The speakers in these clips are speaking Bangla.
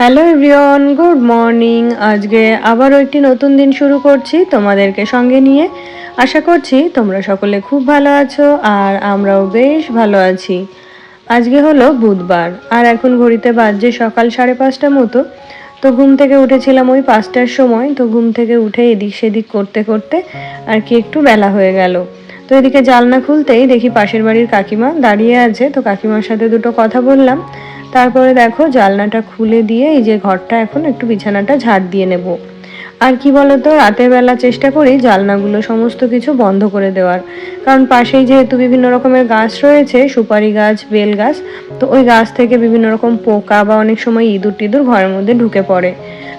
Hello everyone, good morning. আজকে আবারও একটি নতুন দিন শুরু করছি তোমাদেরকে সঙ্গে নিয়ে। আশা করছি তোমরা সকলে খুব ভালো আছো আর আমরাও বেশ ভালো আছি। আজকে হলো বুধবার, আর এখন ঘড়িতে বাজছে সকাল সাড়ে পাঁচটা মতো। তো ঘুম থেকে উঠেছিলাম ওই পাঁচটার সময়, তো ঘুম থেকে উঠে এদিক সেদিক করতে করতে আর কি একটু বেলা হয়ে গেল। তো এদিকে জালনা খুলতেই দেখি পাশের বাড়ির কাকিমা দাঁড়িয়ে আছে, তো কাকিমার সাথে দুটো কথা বললাম। তারপরে দেখো জালনাটা খুলে দিয়ে এই যে ঘরটা এখন একটু বিছানাটা ঝাড় দিয়ে নেব। আর কি বলতো, রাতের বেলা চেষ্টা করি জালনাগুলো সমস্ত কিছু বন্ধ করে দেওয়ার। কারণ পাশেই যেহেতু বিভিন্ন রকমের গাছ রয়েছে, সুপারি গাছ, বেল গাছ, তো ওই গাছ থেকে বিভিন্ন রকম পোকা বা অনেক সময় ইঁদুর টিঁদুর ঘরের মধ্যে ঢুকে পড়ে।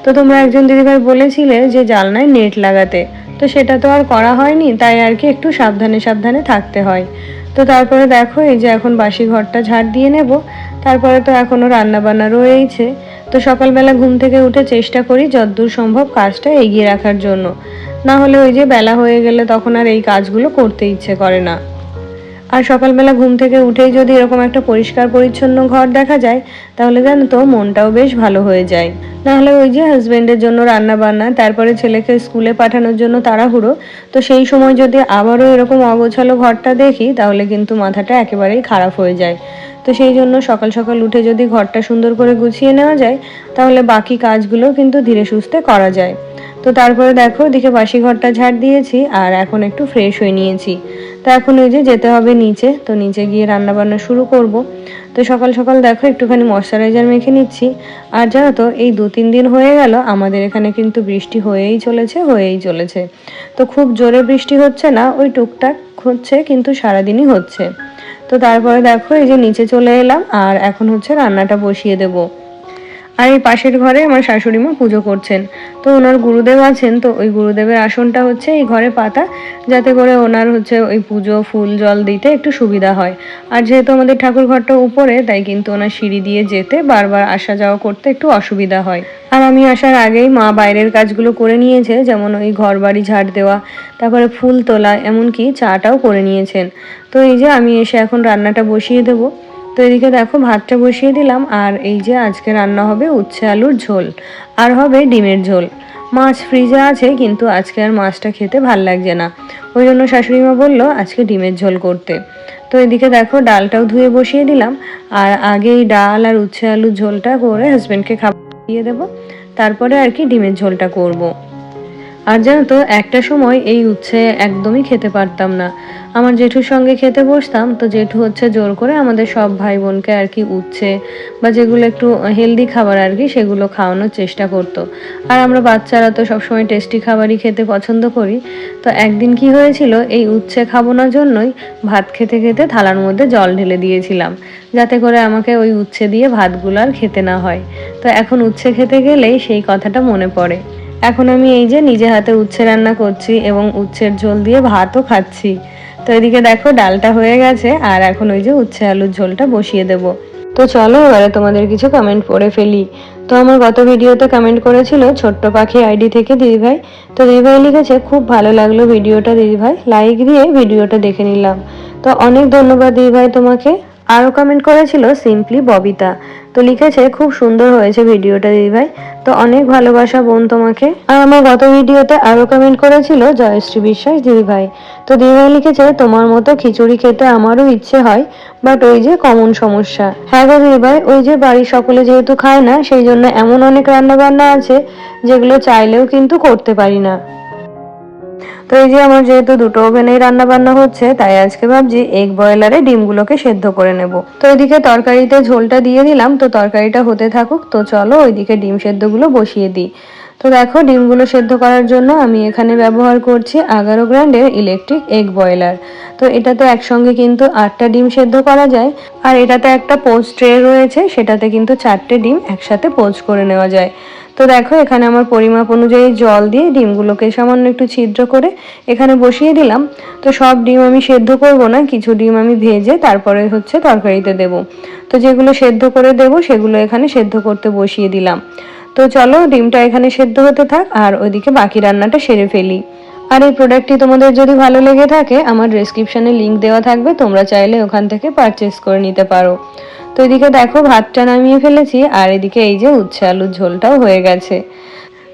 তো তোমরা একজন দিদিভাই বলেছিলে যে জালনায় নেট লাগাতে। তো সেটা তো আর করা হয়নি, তাই আর কি একটু সাবধানে সাবধানে থাকতে হয়। তো তারপরে দেখো এই যে এখন বাসি ঘরটা ঝাড় দিয়ে নেব। তারপরে তো এখনও রান্নাবান্না রয়েইছে। তো সকালবেলা ঘুম থেকে উঠে চেষ্টা করি যতদূর সম্ভব কাজটা এগিয়ে রাখার জন্য। না হলে ওই যে বেলা হয়ে গেলে তখন আর এই কাজগুলো করতে ইচ্ছে করে না। আর সকালবেলা ঘুম থেকে উঠেই যদি এরকম একটা পরিষ্কার পরিচ্ছন্ন ঘর দেখা যায়, তাহলে জানো তো মনটাও বেশ ভালো হয়ে যায়। নাহলে ওই যে হাজবেন্ডের জন্য রান্না বান্না তারপরে ছেলেকে স্কুলে পাঠানোর জন্য তাড়াহুড়ো, তো সেই সময় যদি আবারও এরকম অগোছালো ঘরটা দেখি, তাহলে কিন্তু মাথাটা একেবারেই খারাপ হয়ে যায়। তো সেই জন্য সকাল সকাল উঠে যদি ঘরটা সুন্দর করে গুছিয়ে নেওয়া যায়, তাহলে বাকি কাজগুলো কিন্তু ধীরে সুস্থে করা যায়। তো তারপরে দেখো দিকে বাসি ঘরটা ঝাড় দিয়েছি আর এখন একটু ফ্রেশ হয়ে নিয়েছি। তো এখন ওই যে যেতে হবে নিচে, তো নিচে গিয়ে রান্না বান্না শুরু করব। তো সকাল সকাল দেখো, একটুখানি ময়শ্চারাইজার মেখে নিচ্ছি। আর জানো তো, এই দু তিন দিন হয়ে গেল, আমাদের এখানে কিন্তু বৃষ্টি হয়েই চলেছে হয়েই চলেছে। তো খুব জোরে বৃষ্টি হচ্ছে না, ওই টুকটাক হচ্ছে, কিন্তু সারাদিনই হচ্ছে। তো তারপরে দেখো, এই যে নিচে চলে এলাম, আর এখন হচ্ছে রান্নাটা বসিয়ে দেবো। আর এই পাশের ঘরে আমার শাশুড়ি মা পুজো করছেন। তো ওনার গুরুদেব আছেন, তো ওই গুরুদেবের আসনটা হচ্ছে এই ঘরে পাতা, যাতে করে ওনার হচ্ছে ওই পুজো, ফুল, জল দিতে একটু সুবিধা হয়। আর যেহেতু আমাদের ঠাকুর ঘরটা উপরে, তাই কিন্তু ওনার সিঁড়ি দিয়ে যেতে বারবার আসা যাওয়া করতে একটু অসুবিধা হয়। আর আমি আসার আগেই মা বাইরের কাজগুলো করে নিয়েছে, যেমন ওই ঘর বাড়ি ঝাড় দেওয়া, তারপরে ফুল তোলা, এমনকি চাটাও করে নিয়েছেন। তো এই যে আমি এসে এখন রান্নাটা বসিয়ে দেবো। তো এদিকে দেখো ভাতটা বসিয়ে দিলাম, আর এই যে আজকে রান্না হবে উচ্ছে আলুর ঝোল, আর হবে ডিমের ঝোল। মাছ ফ্রিজে আছে, কিন্তু আজকে আর মাছটা খেতে ভালো লাগছে না। ওই জন্য শাশুড়িমা বলল, আজকে ডিমের ঝোল করতে। তো এদিকে দেখো ডালটাও ধুয়ে বসিয়ে দিলাম, আর আগে এই ডাল আর উচ্ছে আলুর ঝোলটা করে হাজব্যান্ডকে খাবার দিয়ে দেবো, তারপরে আর কি ডিমের ঝোলটা করব। আর জানো তো, একটা সময় এই উচ্ছে একদমই খেতে পারতাম না। আমার জেঠুর সঙ্গে খেতে বসতাম, তো জেঠু হচ্ছে জোর করে আমাদের সব ভাই বোনকে আর কি উচ্ছে বা যেগুলো একটু হেলদি খাবার আর কি, সেগুলো খাওয়ানোর চেষ্টা করতো। আর আমরা বাচ্চারা তো সবসময় টেস্টি খাবারই খেতে পছন্দ করি। তো একদিন কি হয়েছিল, এই উচ্ছে খাব না জন্যই ভাত খেতে খেতে থালার মধ্যে জল ঢেলে দিয়েছিলাম, যাতে করে আমাকে ওই উচ্ছে দিয়ে ভাতগুলো আর খেতে না হয়। তো এখন উচ্ছে খেতে গেলেই সেই কথাটা মনে পড়ে। এখন আমি এই যে নিজে হাতে উচ্ছে রান্না করছি এবং উচ্ছের ঝোল দিয়ে ভাতও খাচ্ছি। তো এদিকে দেখো ডালটা হয়ে গেছে আর এখন ওই যে উচ্ছে আলুর ঝোলটা বসিয়ে দেব। তো চলো এবারে তোমাদের কিছু কমেন্ট পড়ে ফেলি। তো আমার গত ভিডিওতে কমেন্ট করেছিল ছোট্ট পাখি আইডি থেকে দিদিভাই। তো দিদিভাই লিখেছে, খুব ভালো লাগল ভিডিওটা দিদিভাই। লাইক দিয়ে ভিডিওটা দেখে নিলাম। তো অনেক ধন্যবাদ দিদিভাই তোমাকে। আরও কমেন্ট করেছিল সিম্পলি ববিতা। তো লিখেছে, খুব সুন্দর হয়েছে ভিডিওটা দিদিভাই। তো অনেক ভালোবাসা বোন তোমাকে। আর আমার গত ভিডিওতে আরও কমেন্ট করেছিল জয়শ্রী বিশ্বাস দিদিভাই। তো দিদিভাই লিখেছে, তোমার মতো খিচুড়ি খেতে আমারও ইচ্ছে হয় বাট ওই যে কমন সমস্যা। হ্যাঁ গো দিদিভাই, ওই যে বাড়ির সকলে যেহেতু খায় না, সেই জন্য এমন অনেক রান্নাবান্না আছে, যেগুলো চাইলেও কিন্তু করতে পারি না। তো এই যে আমার যেহেতু দুটো ওভেনেই রান্না বান্না হচ্ছে, তাই আজকে ভাবছি এগ বয়লারে ডিমগুলোকে সেদ্ধ করে নেব। তো এদিকে তরকারিতে ঝোলটা দিয়ে দিলাম, তো তরকারিটা হতে থাকুক, তো চলো ওইদিকে ডিম সেদ্ধগুলো বসিয়ে দিই। তো দেখো ডিমগুলো সেদ্ধ করার জন্য আমি এখানে ব্যবহার করছি এগারো গ্র্যান্ডের ইলেকট্রিক এগ বয়লার তো এটাতে একসঙ্গে কিন্তু আটটা ডিম সেদ্ধ করা যায়, আর এটাতে একটা পোজ ট্রে রয়েছে, সেটাতে কিন্তু চারটে ডিম একসাথে পোজ করে নেওয়া যায়। তো দেখো, এখানে আমার পরিমাপ অনুযায়ী জল দিয়ে ডিমগুলোকে সামান্য একটু ছিদ্র করে এখানে বসিয়ে দিলাম। তো সব ডিম আমি সেদ্ধ করব না, কিছু ডিম আমি ভেজে তারপরে হচ্ছে তরকারিতে দেব। তো যেগুলো সেদ্ধ করে দেব, সেগুলো এখানে সেদ্ধ করতে বসিয়ে দিলাম। তো চলো, ডিমটা এখানে সেদ্ধ হতে থাক, আর ওইদিকে বাকি রান্নাটা সেরে ফেলি। আর এই প্রোডাক্টটি তোমাদের যদি ভালো লেগে থাকে, আমার ডিসক্রিপশানে লিঙ্ক দেওয়া থাকবে, তোমরা চাইলে ওখান থেকে পারচেস করে নিতে পারো। তো এদিকে দেখো ভাতটা নামিয়ে ফেলেছি, আর এদিকে এই যে উচ্ছে আলুর ঝোলটাও হয়ে গেছে।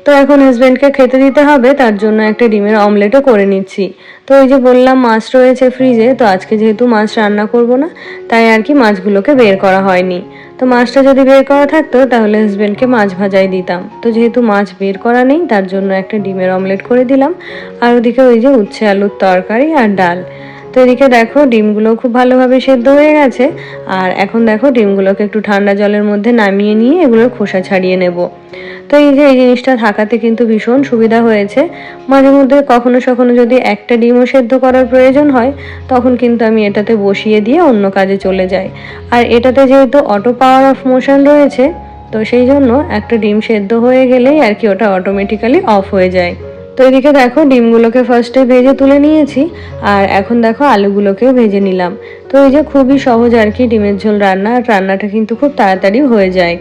তো এখন হাজব্যান্ডকে খেতে দিতে হবে, তার জন্য একটা ডিমের অমলেটও করে নিচ্ছি। তো ওই যে বললাম, মাছ রয়েছে ফ্রিজে তো আজকে যেহেতু মাছ রান্না করব না, তাই আর কি মাছগুলোকে বের করা হয়নি। তো মাছটা যদি বের করা থাকতো, তাহলে হাজব্যান্ডকে মাছ ভাজাই দিতাম। তো যেহেতু মাছ বের করা নেই, তার জন্য একটা ডিমের অমলেট করে দিলাম। আর ওদিকে ওই যে উচ্ছে আলুর তরকারি আর ডাল। তো এদিকে দেখো ডিমগুলো খুব ভালোভাবে সেদ্ধ হয়ে গেছে। আর এখন দেখো, ডিমগুলোকে একটু ঠান্ডা জলের মধ্যে নামিয়ে নিয়ে এগুলোর খোসা ছাড়িয়ে নেব। তো এই যে এই জিনিসটা থাকাতে কিন্তু ভীষণ সুবিধা হয়েছে। মাঝে মধ্যে কখনো সখনো যদি একটা ডিমও সেদ্ধ করার প্রয়োজন হয়, তখন কিন্তু আমি এটাতে বসিয়ে দিয়ে অন্য কাজে চলে যাই। আর এটাতে যেহেতু অটো পাওয়ার অফ মোশন রয়েছে, তো সেই জন্য একটা ডিম সেদ্ধ হয়ে গেলেই আর কি ওটা অটোমেটিক্যালি অফ হয়ে যায়। তো এদিকে দেখো ডিমগুলোকে ফার্স্টে ভেজে তুলে নিয়েছি, আর এখন দেখো আলুগুলোকেও ভেজে নিলাম। তো এই যে খুবই সহজ আর কি ডিমের ঝোল রান্না, আর রান্নাটা কিন্তু খুব তাড়াতাড়ি হয়ে যায়।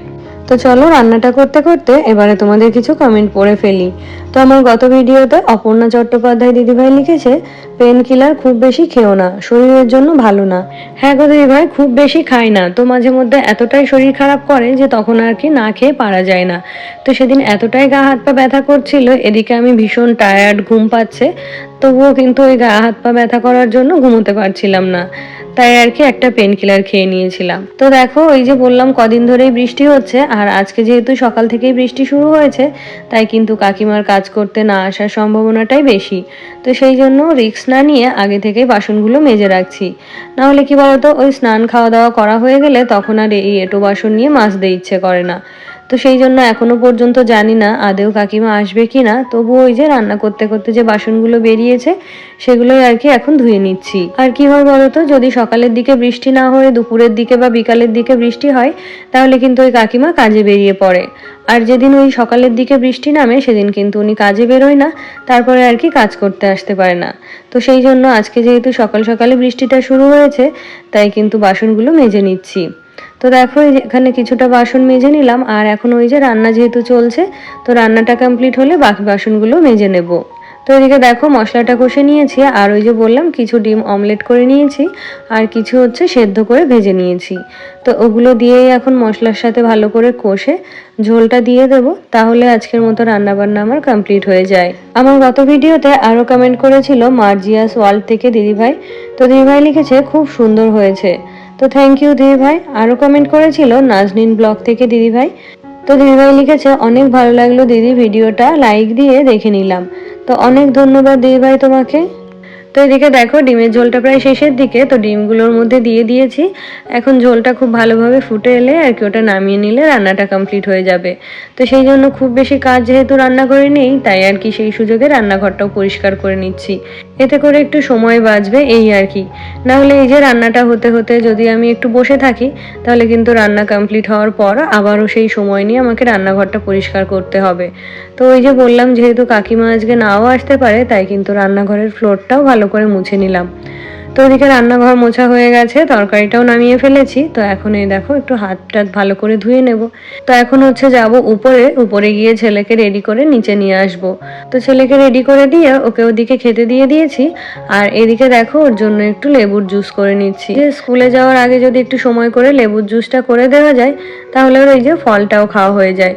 তো চলো রান্নাটা করতে করতে এবারে তোমাদের কিছু কমেন্ট পড়ে ফেলি। তো আমার গত ভিডিওতে অপর্ণা চট্টোপাধ্যায় দিদিভাই লিখেছে পেন কিলার খুব বেশি খেও না, শরীরের জন্য ভালো না। হ্যাঁ গো দিদিভাই, খুব বেশি খাই না। তো মাঝে মধ্যে এতটাই শরীর খারাপ করে যে তখন আর কি না খেয়ে পারা যায় না। তো সেদিন এতটাই গা হাত পা ব্যথা করছিল, এদিকে আমি ভীষণ টায়ার্ড ঘুম পাচ্ছে। তবুও কিন্তু ওই গা, হাত পা ব্যথা করার জন্য ঘুমোতে পারছিলাম না। তাই আর কি একটা পেন কিলার খেয়ে নিয়েছিলাম। তো দেখো, ওই যে বললাম, কদিন ধরেই বৃষ্টি হচ্ছে, আর আজকে যেহেতু সকাল থেকেই বৃষ্টি শুরু হয়েছে, তাই কিন্তু কাকিমার কাজ করতে না আসার সম্ভাবনাটাই বেশি। তো সেই জন্য রিক্স না নিয়ে আগে থেকেই বাসনগুলো মেজে রাখছি। না হলে কি বলতো, ওই স্নান খাওয়া দাওয়া করা হয়ে গেলে তখন আর এই এটো বাসন নিয়ে মাজতে ইচ্ছে করে না। তো সেই জন্য এখনও পর্যন্ত জানি না আদেও কাকিমা আসবে কি না। তবু ওই যে রান্না করতে করতে যে বাসনগুলো বেরিয়েছে, সেগুলোই আর কি এখন ধুয়ে নিচ্ছি। আর কি হয় বলতো যদি সকালের দিকে বৃষ্টি না হয়ে, দুপুরের দিকে বা বিকালের দিকে বৃষ্টি হয়, তাহলে কিন্তু ওই কাকিমা কাজে বেরিয়ে পড়ে। আর যেদিন ওই সকালের দিকে বৃষ্টি নামে, সেদিন কিন্তু উনি কাজে বেরোয় না, তারপরে আর কি কাজ করতে আসতে পারে না। তো সেই জন্য আজকে যেহেতু সকাল সকালে বৃষ্টিটা শুরু হয়েছে, তাই কিন্তু বাসনগুলো মেজে নিচ্ছি। তো দেখো এখানে কিছুটা বাসন মেজে নিলাম, আর এখন ওই যে রান্না যেহেতু চলছে, তো রান্নাটা কমপ্লিট হলে বাকি বাসনগুলো মেজে নেব। তো এদিকে দেখো, মশলাটা কষে নিয়েছি, আর ওই যে বললাম, কিছু ডিম অমলেট করে নিয়েছি, আর কিছু হচ্ছে সেদ্ধ করে ভেজে নিয়েছি। তো ওগুলো দিয়েই এখন মশলার সাথে ভালো করে কষে ঝোলটা দিয়ে দেব, তাহলে আজকের মতো রান্নাবান্না আমার কমপ্লিট হয়ে যায়। আমার গত ভিডিওতে আরও কমেন্ট করেছিল মার্জিয়াস ওয়ার্ল্ড থেকে দিদিভাই। তো দিদিভাই লিখেছে, খুব সুন্দর হয়েছে। তো থ্যাংক ইউ দিদি ভাই। আরও কমেন্ট করেছিল নাজনিন ব্লগ থেকে দিদি ভাই। তো দিদিভাই লিখেছে, অনেক ভালো লাগল দিদি ভিডিওটা। লাইক দিয়ে দেখে নিলাম। তো অনেক ধন্যবাদ দিদিভাই তোমাকে। তো এদিকে দেখো, ডিমের ঝোলটা প্রায় শেষের দিকে, তো ডিমগুলোর মধ্যে দিয়ে দিয়েছি। এখন ঝোলটা খুব ভালোভাবে ফুটে এলে আর কি, ওটা নামিয়ে নিলে রান্নাটা কমপ্লিট হয়ে যাবে। তো সেই জন্য খুব বেশি কাজ যেহেতু রান্না করে নেই, তাই আর কি সেই সুযোগে রান্নাঘরটাও পরিষ্কার করে নিচ্ছি। এতে করে একটু সময় বাঁচবে, এই আর কি। না হলে এই যে রান্নাটা হতে হতে যদি আমি একটু বসে থাকি, তাহলে কিন্তু রান্না কমপ্লিট হওয়ার পর আবারও সেই সময় নিয়ে আমাকে রান্নাঘরটা পরিষ্কার করতে হবে। তো ওই যে বললাম, যেহেতু কাকিমা আজকে নাও আসতে পারে, তাই কিন্তু রান্নাঘরের ফ্লোরটাও ভালো করে মুছে নিলাম। তো ওদিকে রান্নাঘর মোছা হয়ে গেছে, তরকারিটাও নামিয়ে ফেলেছি। তো এখন এই দেখো, একটু হাত টাত ভালো করে ধুয়ে নেব। তো এখন হচ্ছে যাব উপরে উপরে গিয়ে ছেলেকে রেডি করে নিচে নিয়ে আসব। তো ছেলেকে রেডি করে দিয়ে ওকে ওদিকে খেতে দিয়ে দিয়েছি। আর এদিকে দেখো, ওর জন্য একটু লেবুর জুস করে নিচ্ছি। যে স্কুলে যাওয়ার আগে যদি একটু সময় করে লেবুর জুসটা করে দেওয়া যায়, তাহলে ওর এই যে ফলটাও খাওয়া হয়ে যায়।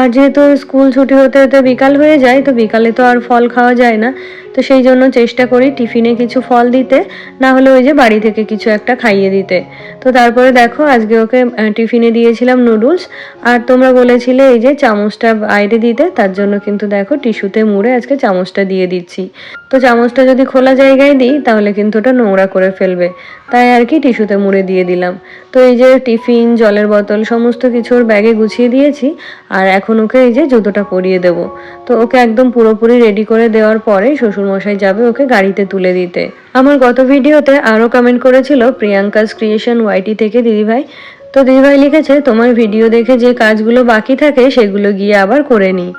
আর যেহেতু স্কুল ছুটি হতে হতে বিকাল হয়ে যায়, তো বিকালে তো আর ফল খাওয়া যায় না। তো সেই জন্য চেষ্টা করি টিফিনে কিছু ফল দিতে, না হলে ওই যে বাড়ি থেকে কিছু একটা খাইয়ে দিতে। তো তারপরে দেখো আজকে ওকে টিফিনে দিয়েছিলাম নুডলস। আর তোমরা বলেছিলে এই যে চামচটা বাইরে দিতে, তার জন্য কিন্তু দেখো টিস্যুতে মুড়ে আজকে চামচটা দিয়ে দিচ্ছি। তো চামচটা যদি খোলা জায়গায় দিই, তাহলে কিন্তু ওটা নোংরা করে ফেলবে। তাই আর কি টিস্যুতে মুড়ে দিয়ে দিলাম। তো এই যে টিফিন, জলের বোতল, সমস্ত কিছুর ব্যাগে গুছিয়ে দিয়েছি। আর এখন ওকে এই যে জুতোটা পরিয়ে দেবো। তো ওকে একদম পুরোপুরি রেডি করে দেওয়ার পরে শ্বশুরমশাই যাবে ওকে গাড়িতে তুলে দিতে। আমার গত ভিডিওতে আরও কমেন্ট করেছিল প্রিয়াঙ্কাস ক্রিয়েশন ওয়াইটি থেকে দিদিভাই। তো দিদিভাই লিখেছে, তোমার ভিডিও দেখে যে কাজগুলো বাকি থাকে, সেগুলো গিয়ে আবার করে নিই।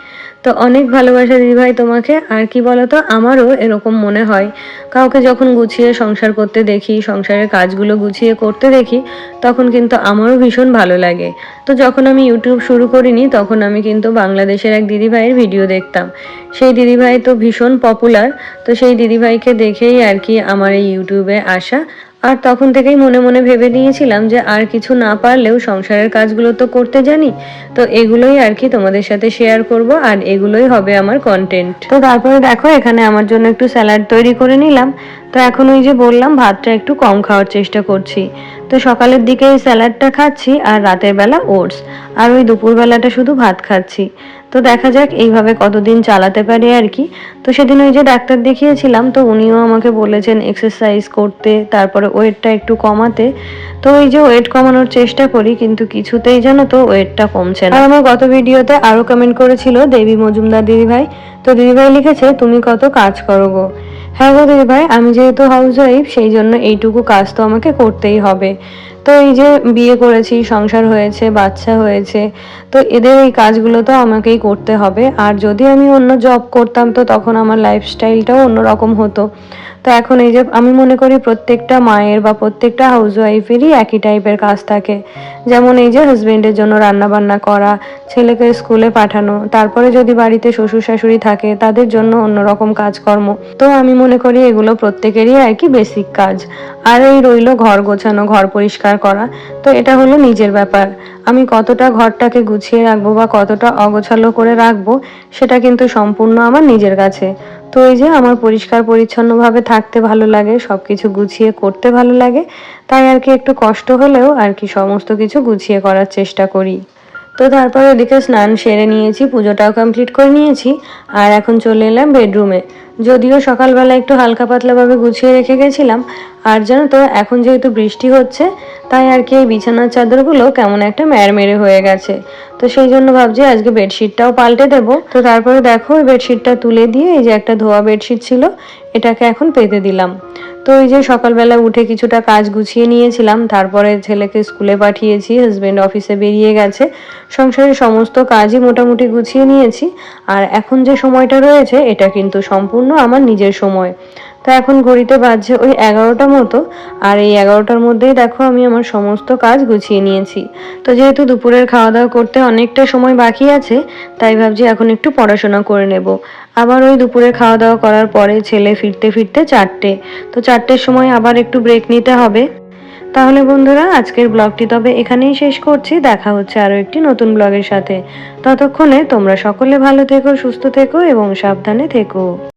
তো অনেক ভালোবাসা দিদিভাই তোমাকে, আর কি বলতো, আমারও এরকম মনে হয়। কাউকে যখন গুছিয়ে সংসার করতে দেখি, সংসারের কাজগুলো গুছিয়ে করতে দেখি, তখন কিন্তু আমারও ভীষণ ভালো লাগে। তো যখন আমি ইউটিউব শুরু করিনি, তখন আমি কিন্তু বাংলাদেশের এক দিদিভাইয়ের ভিডিও দেখতাম। সেই দিদিভাই তো ভীষণ পপুলার তো সেই দিদিভাইকে দেখেই আর কি আমার এই ইউটিউবে আসা। আর তখন থেকেই মনে মনে ভেবে নিয়েছিলাম যে আর কিছু না পারলেও সংসারের কাজগুলো তো করতে জানি, তো এগুলোই আর কি তোমাদের সাথে শেয়ার করব আর এগুলোই হবে আমার কন্টেন্ট তো তারপরে দেখো, এখানে আমার জন্য একটু স্যালাড তৈরি করে নিলাম। তো এখন ওই যে বললাম, ভাতটা একটু কম খাওয়ার চেষ্টা করছি। তো সকালের দিকে এই স্যালাডটা খাচ্ছি আর রাতের বেলা ওটস। আর ওই দুপুরবেলাটা শুধু ভাত খাচ্ছি। তো দেখা যাক এইভাবে কতদিন চালাতে পারি আর কি। তো সেদিন ওই যে ডাক্তার দেখিয়েছিলাম, তো উনিও আমাকে বলেছেন এক্সারসাইজ করতে, তারপরে ওয়েটটা একটু কমাতে। তো ওই যে ওয়েট কমানোর চেষ্টা করি, কিন্তু কিছুতেই জানো তো ওয়েটটা কমছে না। আর আমার গত ভিডিওতে আরও কমেন্ট করেছিল দেবী মজুমদার দিদিভাই। তো দিদিভাই লিখেছে, তুমি কত কাজ করো গো। হ্যাঁ গো দিদিভাই, আমি যেহেতু হাউস ওয়াইফ সেই জন্য এইটুকু কাজ তো আমাকে করতেই হবে। তো এই যে বিয়ে করেছি, সংসার হয়েছে, বাচ্চা হয়েছে, তো এদের এই কাজগুলো তো আমাকেই করতে হবে। আর যদি আমি অন্য জব করতাম, তো তখন আমার লাইফস্টাইলটাও অন্যরকম হতো। তো এখন এই যে আমি মনে করি প্রত্যেকটা মায়ের বা প্রত্যেকটা হাউস ওয়াইফেরই একই টাইপের কাজ থাকে। যেমন এই যে হাজব্যান্ডের জন্য রান্না বান্না করা ছেলেকে স্কুলে পাঠানো, তারপরে যদি বাড়িতে শ্বশুর শাশুড়ি থাকে, তাদের জন্য অন্যরকম কাজকর্ম। তো আমি মনে করি এগুলো প্রত্যেকেরই আর কি বেসিক কাজ। আর এই রইল ঘর গোছানো, ঘর পরিষ্কার করা। তো এটা হলো নিজের ব্যাপার। আমি কতটা ঘরটাকে গুছিয়ে রাখব বা কতটা অগোছালো করে রাখব, সেটা কিন্তু সম্পূর্ণ আমার নিজের কাছে। তো এই যে আমার পরিষ্কার পরিচ্ছন্নভাবে থাকতে ভালো লাগে সব কিছু গুছিয়ে করতে ভালো লাগে, তাই আর কি একটু কষ্ট হলেও আর কি সমস্ত কিছু গুছিয়ে করার চেষ্টা করি। তো তারপর ওদিকে স্নান সেরে নিয়েছি, পুজোটাও কমপ্লিট করে নিয়েছি, আর এখন চলে এলাম বেডরুমে যদিও সকালবেলা একটু হালকা পাতলাভাবে গুছিয়ে রেখে গেছিলাম। আর জানো তো, এখন যেহেতু বৃষ্টি হচ্ছে, তাই আর কি এই বিছানার চাদরগুলো কেমন একটা ম্যারমেরে হয়ে গেছে। তো সেই জন্য ভাবছি আজকে বেডশিটটাও পাল্টে দেবো। তো তারপরে দেখো, ওই বেডশিটটা তুলে দিয়ে এই যে একটা ধোয়া বেডশিট ছিল, এটাকে এখন পেতে দিলাম। তো ওই যে সকালবেলা উঠে কিছুটা কাজ গুছিয়ে নিয়েছিলাম, তারপরে ছেলেকে স্কুলে পাঠিয়েছি হাজব্যান্ড অফিসে বেরিয়ে গেছে। সংসারের সমস্ত কাজই মোটামুটি গুছিয়ে নিয়েছি। আর এখন যে সময়টা রয়েছে, এটা কিন্তু সম্পূর্ণ আমার নিজের সময়। তো এখন ঘড়িতে বাজছে ওই এগারোটা মতো, আর এই এগারোটার মধ্যেই দেখো আমি আমার সমস্ত কাজ গুছিয়ে নিয়েছি। তো যেহেতু দুপুরের খাওয়া দাওয়া করতে অনেকটা সময় বাকি আছে, তাই ভাবছি এখন একটু পড়াশোনা করে নেব। আবার ওই দুপুরে খাওয়া দাওয়া করার পরে ছেলে ফিরতে ফিরতে চারটে। তো চারটের সময় আবার একটু ব্রেক নিতে হবে। তাহলে বন্ধুরা, আজকের ব্লগটি তবে এখানেই শেষ করছি। দেখা হচ্ছে আরও একটি নতুন ব্লগের সাথে। ততক্ষণে তোমরা সকলে ভালো থেকো, সুস্থ থেকো এবং সাবধানে থেকো।